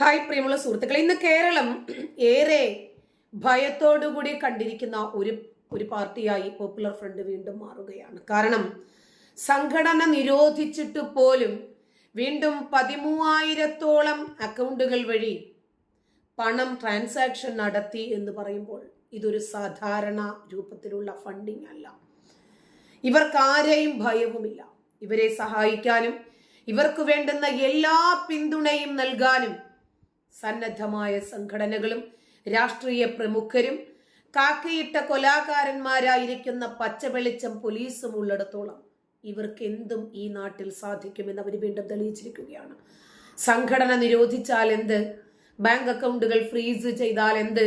Hi പ്രിയമുള്ള സുഹൃത്തുക്കളെ ഇന്ന് കേരളം ഏറെ ഭയത്തോടുകൂടി കണ്ടിരിക്കുന്ന ഒരു ഒരു പാർട്ടിയായി പോപ്പുലർ ഫ്രണ്ട് വീണ്ടും മാറുകയാണ്. കാരണം സംഘടന നിരോധിച്ചിട്ട് പോലും വീണ്ടും പതിമൂവായിരത്തോളം അക്കൗണ്ടുകൾ വഴി പണം ട്രാൻസാക്ഷൻ നടത്തി എന്ന് പറയുമ്പോൾ ഇതൊരു സാധാരണ രൂപത്തിലുള്ള ഫണ്ടിങ് അല്ല. ഇവർക്കാരെയും ഭയവുമില്ല. ഇവരെ സഹായിക്കാനും ഇവർക്ക് വേണ്ടുന്ന എല്ലാ പിന്തുണയും നൽകാനും സന്നദ്ധമായ സംഘടനകളും രാഷ്ട്രീയ പ്രമുഖരും കാക്കയിട്ട കൊലാകാരന്മാരായിരിക്കുന്ന പച്ചവെളിച്ചം പോലീസും ഉള്ളിടത്തോളം ഇവർക്ക് എന്തും ഈ നാട്ടിൽ സാധിക്കുമെന്ന് അവർ വീണ്ടും തെളിയിച്ചിരിക്കുകയാണ്. സംഘടന നിരോധിച്ചാൽ എന്ത് ബാങ്ക് അക്കൗണ്ടുകൾ ഫ്രീസ് ചെയ്താൽ എന്ത്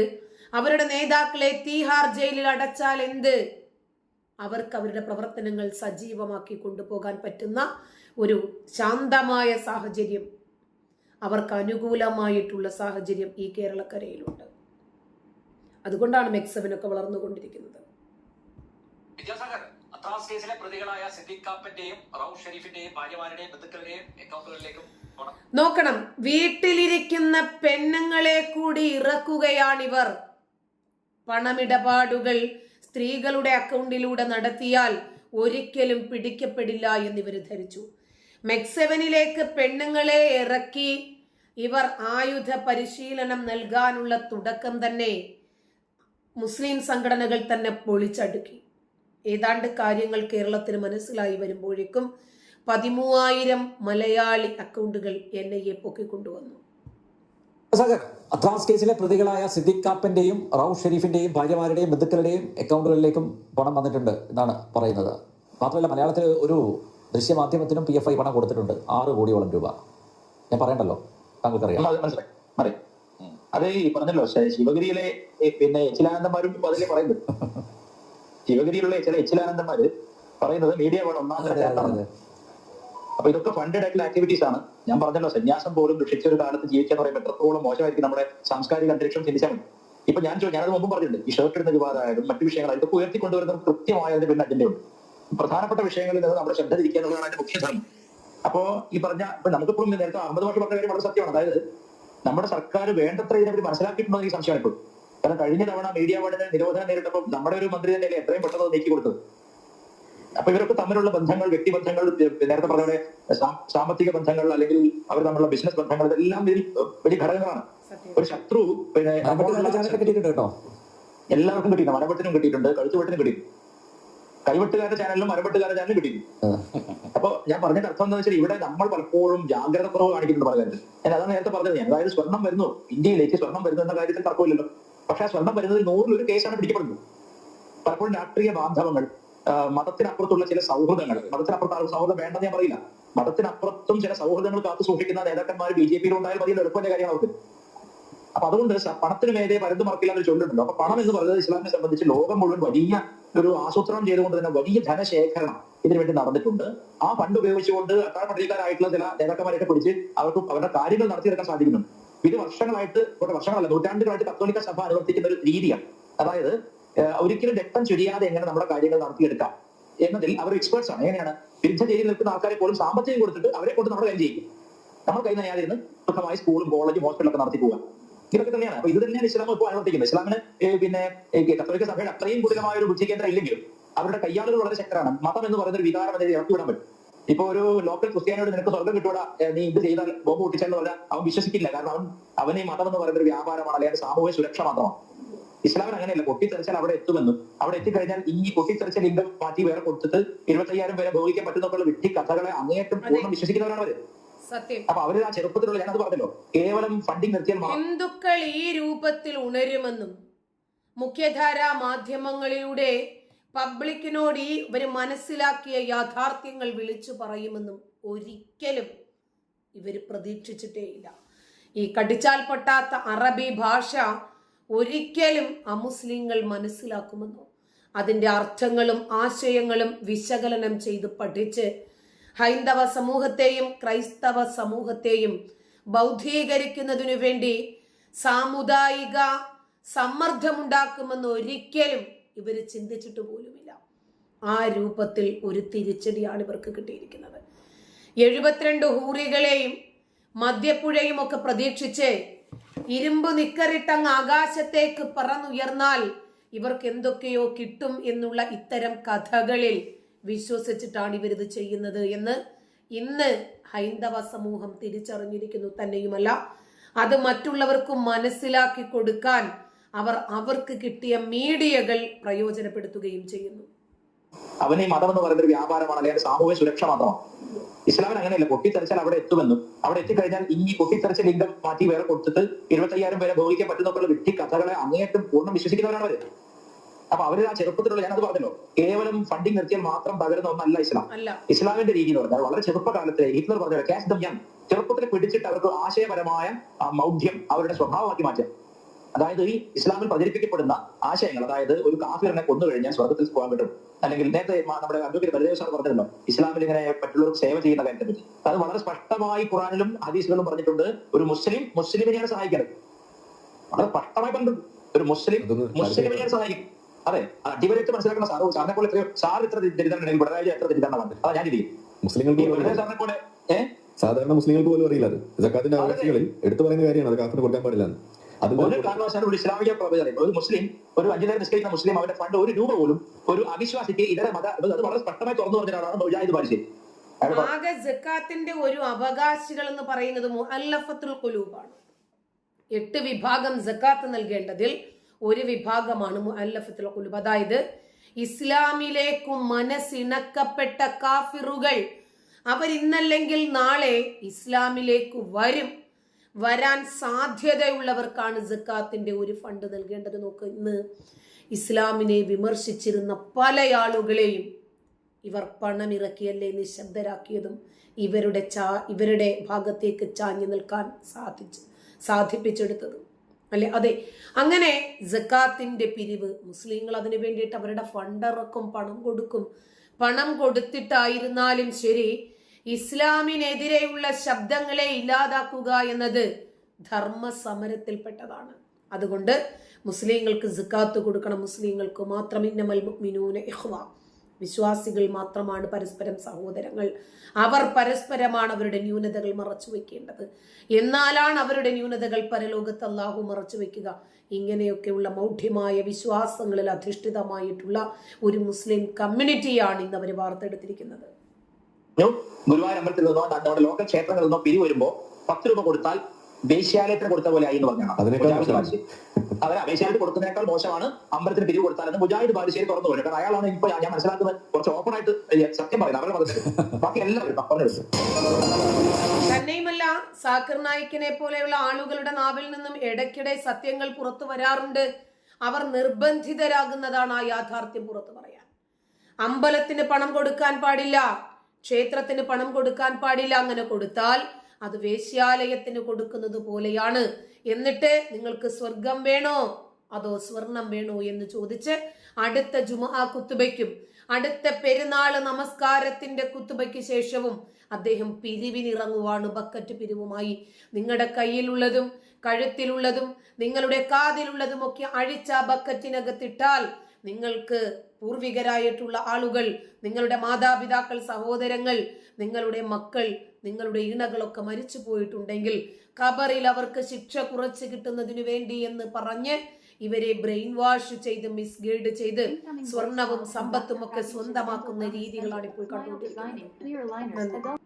അവരുടെ നേതാക്കളെ തീഹാർ ജയിലിൽ അടച്ചാൽ എന്ത് അവർക്ക് അവരുടെ പ്രവർത്തനങ്ങൾ സജീവമാക്കി കൊണ്ടുപോകാൻ പറ്റുന്ന ഒരു ശാന്തമായ സാഹചര്യം അവർക്ക് അനുകൂലമായിട്ടുള്ള സാഹചര്യം ഈ കേരളക്കരയിലുണ്ട്. അതുകൊണ്ടാണ് മെക്സവനൊക്കെ വളർന്നുകൊണ്ടിരിക്കുന്നത്. അത്രാസ് കേസിലെ പ്രതികളായ സിദ്ദിഖ് കാപ്പന്റെയും റൌഫ് ഷെരീഫിന്റെയും ഭാര്യമാരുടെയും ബന്ധുക്കളുടെയും അക്കൗണ്ടുകളിലേക്കും നോക്കണം വീട്ടിലിരിക്കുന്ന പെണ്ണുങ്ങളെ കൂടി ഇറക്കുകയാണിവർ. പണമിടപാടുകൾ സ്ത്രീകളുടെ അക്കൗണ്ടിലൂടെ നടത്തിയാൽ ഒരിക്കലും പിടിക്കപ്പെടില്ല എന്നിവർ ധരിച്ചു. മെക്സെവനിലേക്ക് പെണ്ണുങ്ങളെ ഇറക്കി ഇവർ ആയുധ പരിശീലനം നൽകാനുള്ള തുടക്കം തന്നെ മുസ്ലിം സംഘടനകൾ തന്നെ പൊളിച്ചടുക്കി. ഏതാണ്ട് കാര്യങ്ങൾ കേരളത്തിന് മനസ്സിലായി വരുമ്പോഴേക്കും പതിമൂവായിരം മലയാളി അക്കൗണ്ടുകൾ എൻ ഐ എ പൊക്കിക്കൊണ്ടുവന്നു. അത്രാസ് കേസിലെ പ്രതികളായ സിദ്ദിഖ് കാപ്പന്റെയും റൌഫ് ഷെരീഫിന്റെയും ഭാര്യമാരുടെയും ബന്ധുക്കളുടെയും അക്കൗണ്ടുകളിലേക്കും പണം വന്നിട്ടുണ്ട് എന്നാണ് പറയുന്നത്. മാത്രമല്ല മലയാളത്തിൽ ഒരു ദൃശ്യമാധ്യമത്തിനും പി എഫ് ഐ പണം കൊടുത്തിട്ടുണ്ട് ആറ് കോടിയോളം രൂപ. ഞാൻ പറയണ്ടല്ലോ? താങ്കൾക്കറിയാം. മനസ്സിലായി. അതെ ഈ പറഞ്ഞല്ലോ ശിവഗിരിയിലെ പിന്നെ എച്ചിലാനന്ദന്മാരും അതിലെ പറയുന്നത്. ശിവഗിരിയിലുള്ള ചില എച്ചിലാനന്ദന്മാര് പറയുന്നത് മീഡിയ വേണം ഒന്നാം അതെ, അതെ, തരം അതെ. അപ്പൊ ഇതൊക്കെ ഫണ്ടഡ് ആയിട്ടുള്ള ആക്ടിവിറ്റീസ് ആണ്. ഞാൻ പറഞ്ഞല്ലോ സന്യാസം പോലും ദുഷിച്ച ഒരു കാലത്ത് ജീവിക്കാൻ പറയുമ്പോൾ എത്രത്തോളം മോശമായിരിക്കും നമ്മുടെ സാംസ്കാരിക അന്തരീക്ഷം ചിന്തിച്ചാൽ മതി. ഇപ്പൊ ഞാൻ ഞാനത് മുമ്പ് പറഞ്ഞിട്ടുണ്ട്. ഈ ഷർട്ട് ഇടുന്ന വിവാദമായാലും മറ്റു വിഷയങ്ങളായാലും ഇതൊക്കെ ഉയർത്തിക്കൊണ്ടുവരുന്ന കൃത്യമായ അതിന്റെ പിന്നെ അജണ്ടയുണ്ട്. പ്രധാനപ്പെട്ട വിഷയങ്ങളിൽ നിന്ന് നമ്മുടെ ശ്രദ്ധ തിരിക്കുക എന്നുള്ളതാണ് അതിന്റെ മുഖ്യ ധർമ്മം. അപ്പോ ഈ പറഞ്ഞ ഇപ്പൊ നമുക്കിപ്പോഴും നേരത്തെ അഹമ്മദ് മാഷ് പറഞ്ഞ കാര്യം വളരെ സത്യമാണ്. അതായത് നമ്മുടെ സർക്കാർ വേണ്ടത്ര ഇതിനെപ്പറ്റി മനസ്സിലാക്കിയിട്ടുണ്ടോ എന്ന് എനിക്ക് സംശയമാണ് ഇപ്പോൾ കാരണം കഴിഞ്ഞ തവണ മീഡിയ വാർഡിന് നിരോധനം നേരിട്ടപ്പോൾ നമ്മുടെ ഒരു മന്ത്രി തന്നെയല്ലേ എത്രയും പെട്ടെന്ന് നീക്കി കൊടുത്തത് അപ്പൊ ഇവരൊക്കെ തമ്മിലുള്ള ബന്ധങ്ങൾ വ്യക്തിബന്ധങ്ങൾ നേരത്തെ പറഞ്ഞ സാമ്പത്തിക ബന്ധങ്ങൾ അല്ലെങ്കിൽ അവർ തമ്മിലുള്ള ബിസിനസ് ബന്ധങ്ങൾ ഇതെല്ലാം ഇതിൽ വലിയ ഘടകങ്ങളാണ്. ഒരു ശത്രു പിന്നെ എല്ലാവർക്കും കിട്ടിയിട്ടുണ്ട്. മരവെട്ടിനും കിട്ടിയിട്ടുണ്ട് കഴുത്തുവെട്ടിനും കിട്ടിയിട്ടുണ്ട് കൈവെട്ടുകാരുടെ ചാനലിലും മരവെട്ടുകാരുടെ ചാനലും കിട്ടിയിരുന്നു അപ്പൊ ഞാൻ പറഞ്ഞിട്ട് അർത്ഥം എന്താ വെച്ചാൽ ഇവിടെ നമ്മൾ പലപ്പോഴും ജാഗ്രത കുറവ് കാണിക്കുന്നുണ്ട് പല കാര്യത്തിൽ ഞാൻ അതാണ് നേരത്തെ പറഞ്ഞത്. ഞാൻ അതായത് സ്വർണം വരുന്നു. ഇന്ത്യയിലേക്ക് സ്വർണം വരുന്നു എന്ന കാര്യത്തിൽ തർക്കമില്ലല്ലോ. പക്ഷെ ആ സ്വർണം വരുന്നതിൽ നൂറിലൊരു കേസാണ് പിടിക്കപ്പെടുന്നത്. പലപ്പോഴും രാഷ്ട്രീയ ബാന്ധവങ്ങൾ മതത്തിനപ്പുറത്തുള്ള ചില സൗഹൃദങ്ങൾ മതത്തിനപ്പുറത്ത് ആ സൗഹൃദം വേണ്ടെന്ന് ഞാൻ പറയില്ല. മതത്തിനപ്പുറത്തും ചില സൗഹൃദങ്ങൾ കാത്തു സൂക്ഷിക്കുന്ന നേതാക്കന്മാർ ബി ജെ പിയിൽ ഉണ്ടായാൽ മതി എളുപ്പത്തിന്റെ കാര്യമാണ് അവർക്ക്? അപ്പൊ അതുകൊണ്ട് പണത്തിന് മേലെ പരന്ത് മറക്കില്ല എന്ന് ചൊല്ലുന്നുണ്ടോ അപ്പൊ പണം എന്ന് പറയുന്നത് ഇസ്ലാമിനെ സംബന്ധിച്ച് ലോകം മുഴുവൻ വലിയ ഒരു ആസൂത്രണം ചെയ്തുകൊണ്ട് തന്നെ വലിയ ധനശേഖരണം ഇതിനു വേണ്ടി നടന്നിട്ടുണ്ട്. ആ ഫണ്ട് ഉപയോഗിച്ചുകൊണ്ട് അട്ടാഴപ്പള്ളിക്കാരായിട്ടുള്ള ചില നേതാക്കന്മാരെയൊക്കെ പിടിച്ച് അവർക്ക് അവരുടെ കാര്യങ്ങൾ നടത്തിയെടുക്കാൻ സാധിക്കുന്നുണ്ട്. ഇത് വർഷങ്ങളായിട്ട് കുറെ വർഷങ്ങളല്ല നൂറ്റാണ്ടുകളായിട്ട് കത്തോലിക്ക സഭ അനുവർത്തിക്കുന്ന ഒരു രീതിയാണ്. അതായത് ഒരിക്കലും രക്തം ചുരിയാതെ എങ്ങനെ നമ്മുടെ കാര്യങ്ങൾ നടത്തിയെടുക്കാം എന്നതിൽ അവർ എക്സ്പേർട്സ് ആണ്. എങ്ങനെയാണ്? വിരുദ്ധ ജയിലിൽ നിൽക്കുന്ന ആൾക്കാരെ പോലും സാമ്പത്തികം കൊടുത്തിട്ട് അവരെ കൊണ്ട് നമ്മുടെ കാര്യം ചെയ്യിക്കും. നമ്മൾ കൈ നയാതിരുന്ന് സുഖമായി സ്കൂളും കോളേജും ഹോസ്പിറ്റലൊക്കെ നടത്തി പോവുക. ഇതൊക്കെ തന്നെയാണ്. അപ്പൊ ഇത് തന്നെയാണ് ഇസ്ലാം ഇപ്പോൾ അനുവർത്തിക്കുന്നത് ഇസ്ലാമിന് പിന്നെ കത്തോലിക്ക സഭയുടെ അത്രയും ഗുരുതരമായ ഒരു ബുദ്ധി കേന്ദ്രം ഇല്ലെങ്കിലും അവരുടെ കയ്യാളുകൾ വളരെ ശക്തരാണ്. മതം എന്ന് പറയുന്ന ഒരു വികാരം എന്നത് ഇറക്കി വിടാൻ പറ്റും. ഇപ്പൊ ഒരു ലോക്കൽ ക്രിസ്ത്യാനിയോട് നിനക്ക് സ്വർഗം കിട്ടൂടാ നീ ഇത് ചെയ്താൽ ബോംബ് പൊട്ടിച്ചാൽ പറഞ്ഞാൽ അവൻ വിശ്വസിക്കില്ല. കാരണം അവൻ അവന് മതം എന്ന് പറയുന്ന ഒരു വ്യാപാരമാണ് അല്ലെങ്കിൽ സാമൂഹ്യ സുരക്ഷ മാത്രമാണ്. ഇസ്ലാമിന് അങ്ങനെയല്ല. പൊട്ടിത്തെറിച്ചാൽ അവിടെ എത്തുമെന്നും അവിടെ എത്തിക്കഴിഞ്ഞാൽ ഈ പൊട്ടിത്തെറിച്ച ലിംഗം മാറ്റി വേറെ കൊടുത്തിട്ട് ഇരുപത്തയ്യായിരം പേരെ ഭോഗിക്കാൻ പറ്റുന്നൊക്കെയുള്ള വിട്ടി കഥകളെ അങ്ങേയറ്റം പൂർണം വിശ്വസിക്കുന്നവരാണ് അവർ. അപ്പൊ അവർ ആ ചെറുപ്പത്തിലുള്ള ഞാനത് പറഞ്ഞല്ലോ. കേവലം ഫണ്ടിങ് നിർത്തിയാൽ ഹിന്ദുക്കൾ ഈ രൂപത്തിൽ ഉണരുമെന്നും മുഖ്യധാരാ മാധ്യമങ്ങളിലൂടെ പബ്ലിക്കിനോട് ഈ ഇവർ മനസ്സിലാക്കിയ യാഥാർത്ഥ്യങ്ങൾ വിളിച്ചു പറയുമെന്നും ഒരിക്കലും ഇവർ പ്രതീക്ഷിച്ചിട്ടേയില്ല. ഈ കടിച്ചാൽ പൊട്ടാത്ത അറബി ഭാഷ ഒരിക്കലും അമുസ്ലിങ്ങൾ മനസ്സിലാക്കുമെന്നോ? അതിന്റെ അർത്ഥങ്ങളും ആശയങ്ങളും വിശകലനം ചെയ്ത് പഠിച്ച് ഹൈന്ദവ സമൂഹത്തെയും ക്രൈസ്തവ സമൂഹത്തെയും ബൗദ്ധീകരിക്കുന്നതിനു വേണ്ടി സാമുദായിക സമ്മർദ്ദമുണ്ടാക്കുമെന്ന് ഒരിക്കലും ഇവർ ചിന്തിച്ചിട്ട് പോലുമില്ല. ആ രൂപത്തിൽ ഒരു തിരിച്ചടിയാണ് ഇവർക്ക് കിട്ടിയിരിക്കുന്നത്. എഴുപത്തിരണ്ട് ഹൂറികളെയും മദ്യപ്പുഴയും ഒക്കെ പ്രതീക്ഷിച്ച് ഇരുമ്പ് നിക്കറിട്ടങ്ങ് ആകാശത്തേക്ക് പറന്നുയർന്നാൽ ഇവർക്ക് എന്തൊക്കെയോ കിട്ടും എന്നുള്ള ഇത്തരം കഥകളിൽ വിശ്വസിച്ചിട്ടാണ് ഇവരിത് ചെയ്യുന്നത് എന്ന് ഇന്ന് ഹൈന്ദവ സമൂഹം തിരിച്ചറിഞ്ഞിരിക്കുന്നു തന്നെയുമല്ല. അത് മറ്റുള്ളവർക്കും മനസ്സിലാക്കി കൊടുക്കാൻ അവർ അവർക്ക് കിട്ടിയ മീഡിയകൾ പ്രയോജനപ്പെടുത്തുകയും ചെയ്യുന്നു. അവനെ മതം എന്ന് പറയുന്നത് വ്യാപാരമാണ് അല്ലെങ്കിൽ സാമൂഹ്യ സുരക്ഷ മാത്രമാണ് ഇസ്ലാമിന് അങ്ങനെയല്ല പൊട്ടിത്തെറിച്ചാൽ അവിടെ എത്തുമെന്നും അവിടെ എത്തിക്കഴിഞ്ഞാൽ ഈ പൊട്ടിത്തെറിച്ച ലിംഗം മാറ്റി വേറെ കൊടുത്തിട്ട് ഇരുപത്തയ്യായിരം പേരെ ഭോഗിക്കാൻ പറ്റുന്നൊക്കെയുള്ള വ്യക്തി കഥകളെ അങ്ങേയറ്റം പൂർണം വിശ്വസിക്കുന്നവരാണ് അവർ. അപ്പൊ അവർ ആ ചെറുപ്പത്തിലുള്ള ഞാനത് പറഞ്ഞല്ലോ. കേവലം ഫണ്ടിങ് നിർത്തിയാൽ മാത്രം തകരുന്ന ഒന്നല്ല ഇസ്ലാം. അല്ല. ഇസ്ലാമിന്റെ രീതി എന്ന് പറഞ്ഞാൽ വളരെ ചെറുപ്പകാലത്തെ ഹിറ്റ്ലർ പറഞ്ഞ ക്യാഷ് ദം യങ് ചെറുപ്പത്തിൽ പിടിച്ചിട്ട് അവർക്ക് ആശയപരമായ ആ മൗഢ്യം അവരുടെ സ്വഭാവമാക്കി മാറ്റാം അതായത് ഈ ഇസ്ലാമിൽ പ്രചരിപ്പിക്കപ്പെടുന്ന ആശയങ്ങൾ അതായത് ഒരു കാഫിറിനെ കൊന്നു കഴിഞ്ഞാൽ സ്വർഗത്തിൽ പോകാൻ പറ്റും. അല്ലെങ്കിൽ നേരത്തെ നമ്മുടെ അഡ്വക്കേറ്റ് ബലദേവ് സാർ പറഞ്ഞല്ലോ ഇസ്ലാമിൽ ഇങ്ങനെ മറ്റുള്ളവർക്ക് സേവ ചെയ്യുന്ന കാര്യത്തെ പറ്റി. അത് വളരെ സ്പഷ്ടമായി ഖുറാനിലും ഹദീസുകളിലും പറഞ്ഞിട്ടുണ്ട് ഒരു മുസ്ലിം മുസ്ലിമിനെയാണ് സഹായിക്കുന്നത് വളരെ സ്പഷ്ടമായി പറഞ്ഞിട്ടുണ്ട്. ഒരു മുസ്ലിം മുസ്ലിമിനെയാണ് സഹായിക്കും. അതെ അടിവരയിട്ട് മനസ്സിലാക്കുന്ന സാർ സാറിനെ പോലെ എത്രയോ സാർ ഇത്ര ദരിദ്രനുണ്ടെങ്കിൽ പിണറായി എത്ര ദരിദ്രനാണ് അതാ ഞാൻ ഇരിക്കും മുസ്ലിങ്ങൾക്ക്. സാറിനെ പോലെ ഏഹ് സാധാരണ മുസ്ലിങ്ങൾക്ക് പോലും അറിയില്ല അത്. ജക്കാത്തിന്റെ അവകാശികളിൽ എടുത്തു പറയുന്ന കാര്യമാണ്. അത് കാത്തിന് കൊടുക്കാൻ പാടില്ല ഒരു കാരണവശാലും ഒരു ഇസ്ലാമിക പ്രവചനം ഒരു മുസ്ലിം ഒരു അഞ്ചു നേരം നിസ്കരിക്കുന്ന മുസ്ലിം അവരുടെ ഫണ്ട് ഒരു രൂപ പോലും ഒരു അവിശ്വാസിക്ക് ഇതര മത അത് വളരെ സ്പഷ്ടമായി തുറന്നു പറഞ്ഞാണ് മുജാഹിദ് ബാരിശ്ശേരി അയാൾ ആകെ ജക്കാത്തിന്റെ ഒരു അവകാശികൾ എന്ന് പറയുന്നത് മുഅല്ലഫത്തുൽ ഖുലൂബാണ്. എട്ട് വിഭാഗം ജക്കാത്ത് നൽകേണ്ടതിൽ ഒരു വിഭാഗമാണ് മുഅല്ലഫത്തുൽ ഖുലൂബ്. അതായത് ഇസ്ലാമിലേക്കും മനസ്സിണക്കപ്പെട്ട കാഫിറുകൾ അവരിന്നല്ലെങ്കിൽ നാളെ ഇസ്ലാമിലേക്ക് വരും. വരാൻ സാധ്യതയുള്ളവർക്കാണ് ജക്കാത്തിന്റെ ഒരു ഫണ്ട് നൽകേണ്ടത്. നോക്ക് ഇന്ന് ഇസ്ലാമിനെ വിമർശിച്ചിരുന്ന പല ആളുകളെയും ഇവർ പണമിറക്കിയല്ലേ നിശബ്ദരാക്കിയതും ഇവരുടെ ചാ ഇവരുടെ ഭാഗത്തേക്ക് ചാഞ്ഞു നിൽക്കാൻ സാധിച്ചു സാധിപ്പിച്ചെടുത്തതും. അല്ലെ? അതെ. അങ്ങനെ ജക്കാത്തിന്റെ പിരിവ് മുസ്ലിങ്ങൾ അതിനു വേണ്ടിയിട്ട് അവരുടെ ഫണ്ടിറക്കും പണം കൊടുക്കും. പണം കൊടുത്തിട്ടായിരുന്നാലും ശരി ഇസ്ലാമിനെതിരെയുള്ള ശബ്ദങ്ങളെ ഇല്ലാതാക്കുക എന്നത് ധർമ്മ സമരത്തിൽപ്പെട്ടതാണ് അതുകൊണ്ട് മുസ്ലിങ്ങൾക്ക് ജക്കാത്ത് കൊടുക്കണം മുസ്ലിങ്ങൾക്ക് മാത്രം ഇന്നമൽ മിനൂന ഇഖ്വ. വിശ്വാസികൾ മാത്രമാണ് പരസ്പരം സഹോദരങ്ങൾ. അവർ പരസ്പരമാണ് അവരുടെ ന്യൂനതകൾ മറച്ചു വെക്കേണ്ടത്. എന്നാലാണ് അവരുടെ ന്യൂനതകൾ പരലോകത്ത് അല്ലാഹു മറച്ചു വെക്കുക. ഇങ്ങനെയൊക്കെയുള്ള മൗഢ്യമായ വിശ്വാസങ്ങളിൽ അധിഷ്ഠിതമായിട്ടുള്ള ഒരു മുസ്ലിം കമ്മ്യൂണിറ്റിയാണ് ഇന്ന് അവർ വാർത്തെടുത്തിരിക്കുന്നത്. ഗുരുവായൂർ അമ്പലത്തിൽ നിന്നോ നമ്മുടെ ലോക്കൽ ക്ഷേത്രങ്ങളിൽ നിന്നോ പിരി വരുമ്പോ പത്ത് രൂപ കൊടുത്താൽ വേശ്യാലയത്തിന് കൊടുത്ത പോലെ ആയി എന്ന് പറഞ്ഞാണ്? അവർ വേശ്യാലയത്തിൽ കൊടുക്കുന്നതിനേക്കാൾ മോശമാണ് അമ്പലത്തിന് പിരിവ് കൊടുത്താലെന്ന് മുജാഹിദ് ബാലുശ്ശേരി തുറന്നു പോലെ കാരണം അയാളാണ് ഇപ്പൊ ഞാൻ ഞാൻ മനസ്സിലാക്കുന്നത് കുറച്ച് ഓപ്പൺ ആയിട്ട് സത്യം പറയുന്നത്. അവരുടെ മതത്തിൽ. ബാക്കി എല്ലാവരും പറഞ്ഞു തന്നെയുമല്ല സാക്കർ നായിക്കിനെ പോലെയുള്ള ആളുകളുടെ നാവിൽ നിന്നും ഇടയ്ക്കിടെ സത്യങ്ങൾ പുറത്തു വരാറുണ്ട്. അവർ നിർബന്ധിതരാകുന്നതാണ് ആ യാഥാർത്ഥ്യം പുറത്തു പറയാൻ. അമ്പലത്തിന് പണം കൊടുക്കാൻ പാടില്ല ക്ഷേത്രത്തിന് പണം കൊടുക്കാൻ പാടില്ല അങ്ങനെ കൊടുത്താൽ അത് വേശ്യാലയത്തിന് കൊടുക്കുന്നത് പോലെയാണ്. എന്നിട്ട് നിങ്ങൾക്ക് സ്വർഗം വേണോ? അതോ സ്വർണം വേണോ എന്ന് ചോദിച്ച് അടുത്ത ജുമാ കുത്തുബയ്ക്കും അടുത്ത പെരുന്നാൾ നമസ്കാരത്തിന്റെ കുത്തുബയ്ക്ക് ശേഷവും അദ്ദേഹം പിരിവിനിറങ്ങുവാണ് ബക്കറ്റ് പിരിവുമായി. നിങ്ങളുടെ കയ്യിലുള്ളതും കഴുത്തിലുള്ളതും നിങ്ങളുടെ കാതിലുള്ളതുമൊക്കെ അഴിച്ച ബക്കറ്റിനകത്തിട്ടാൽ നിങ്ങൾക്ക് പൂർവികരായിട്ടുള്ള ആളുകൾ നിങ്ങളുടെ മാതാപിതാക്കൾ സഹോദരങ്ങൾ നിങ്ങളുടെ മക്കൾ നിങ്ങളുടെ ഇണകളൊക്കെ മരിച്ചു പോയിട്ടുണ്ടെങ്കിൽ ഖബറിൽ അവർക്ക് ശിക്ഷ കുറച്ച് കിട്ടുന്നതിനു വേണ്ടി എന്ന് പറഞ്ഞ് ഇവരെ ബ്രെയിൻ വാഷ് ചെയ്ത് മിസ്ഗൈഡ് ചെയ്ത് സ്വർണവും സമ്പത്തും ഒക്കെ സ്വന്തമാക്കുന്ന രീതികളാണ് ഇപ്പോൾ കണ്ടുകൊണ്ടിരിക്കുന്നത്.